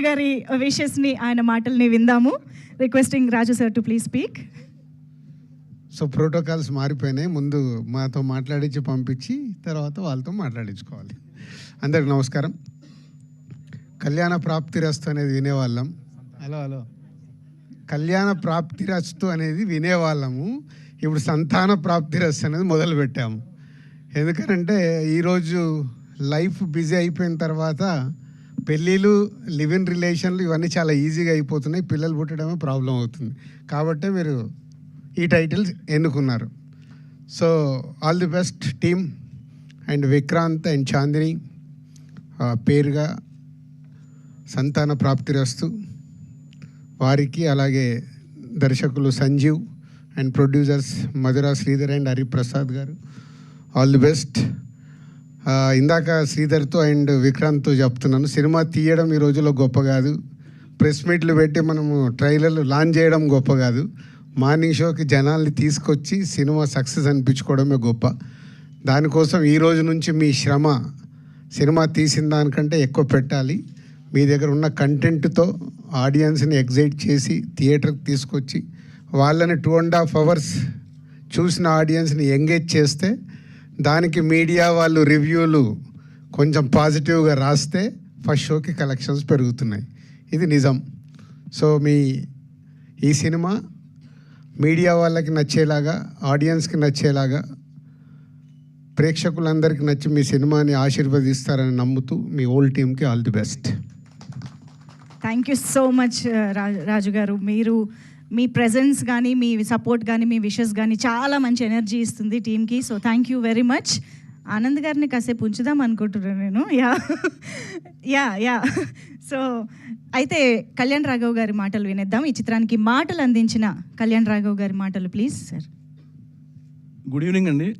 గారి విషెస్ని ఆయన మాటల్ని విందాము. Requesting Raju sir to please speak so protocols మారిపోయినాయి. ముందు మాతో మాట్లాడించి పంపించి తర్వాత వాళ్ళతో మాట్లాడించుకోవాలి. అందరికి నమస్కారం. కళ్యాణ ప్రాప్తిరస్తు అనేది వినేవాళ్ళం. హలో హలో కళ్యాణ ప్రాప్తిరస్తు అనేది వినేవాళ్ళము. ఇప్పుడు సంతాన ప్రాప్తిరస్తు అనేది మొదలు పెట్టాము. ఎందుకనంటే ఈరోజు లైఫ్ బిజీ అయిపోయిన తర్వాత పెళ్ళిళ్ళు లివ్ ఇన్ రిలేషన్లు ఇవన్నీ చాలా ఈజీగా అయిపోతున్నాయి. పిల్లలు పుట్టడమే ప్రాబ్లం అవుతుంది. కాబట్టి మీరు ఈ టైటిల్స్ ఎన్నుకున్నారు. So all the best team and Vikranth and Chandini. పేరుగా సంతాన ప్రాప్తిరస్తు వారికి అలాగే దర్శకులు Sanjeev and producers Madhura Sridhar and Hariprasad గారు. All the best. ఇందాక శ్రీధర్తో అండ్ విక్రాంత్తో చెప్తున్నాను సినిమా తీయడం ఈ రోజుల్లో గొప్ప కాదు. ప్రెస్ మీట్లు పెట్టి మనము ట్రైలర్లు లాంచ్ చేయడం గొప్ప కాదు. మార్నింగ్ షోకి జనాల్ని తీసుకొచ్చి సినిమా సక్సెస్ అనిపించుకోవడమే గొప్ప. దానికోసం ఈ రోజు నుంచి మీ శ్రమ సినిమా తీసిన దానికంటే ఎక్కువ పెట్టాలి. మీ దగ్గర ఉన్న కంటెంట్తో ఆడియన్స్ని ఎగ్జైట్ చేసి థియేటర్కి తీసుకొచ్చి వాళ్ళని టూ అండ్ హాఫ్ అవర్స్ చూసిన ఆడియన్స్ని ఎంగేజ్ చేస్తే దానికి మీడియా వాళ్ళు రివ్యూలు కొంచెం పాజిటివ్గా రాస్తే ఫస్ట్ షోకి కలెక్షన్స్ పెరుగుతున్నాయి. ఇది నిజం. సో మీ ఈ సినిమా మీడియా వాళ్ళకి నచ్చేలాగా ఆడియన్స్కి నచ్చేలాగా ప్రేక్షకులందరికీ నచ్చి మీ సినిమాని ఆశీర్వదిస్తారని నమ్ముతూ మీ ఓల్డ్ టీమ్కి all the best. Thank you so much Raju గారు మీరు మీ ప్రెజెన్స్ కానీ మీ సపోర్ట్ కానీ మీ విషెస్ కానీ చాలా మంచి ఎనర్జీ ఇస్తుంది టీంకి so thank you very much Anand గారిని కాసేపు ఉంచుదాం అనుకుంటున్నాను నేను. యా. Yeah yeah. సో అయితే కళ్యాణ్ రాఘవ్ గారి మాటలు వినేద్దాం. ఈ చిత్రానికి మాటలు అందించిన కళ్యాణ్ రాఘవ్ గారి మాటలు ప్లీజ్ సార్ గుడ్ ఈవినింగ్ అండి.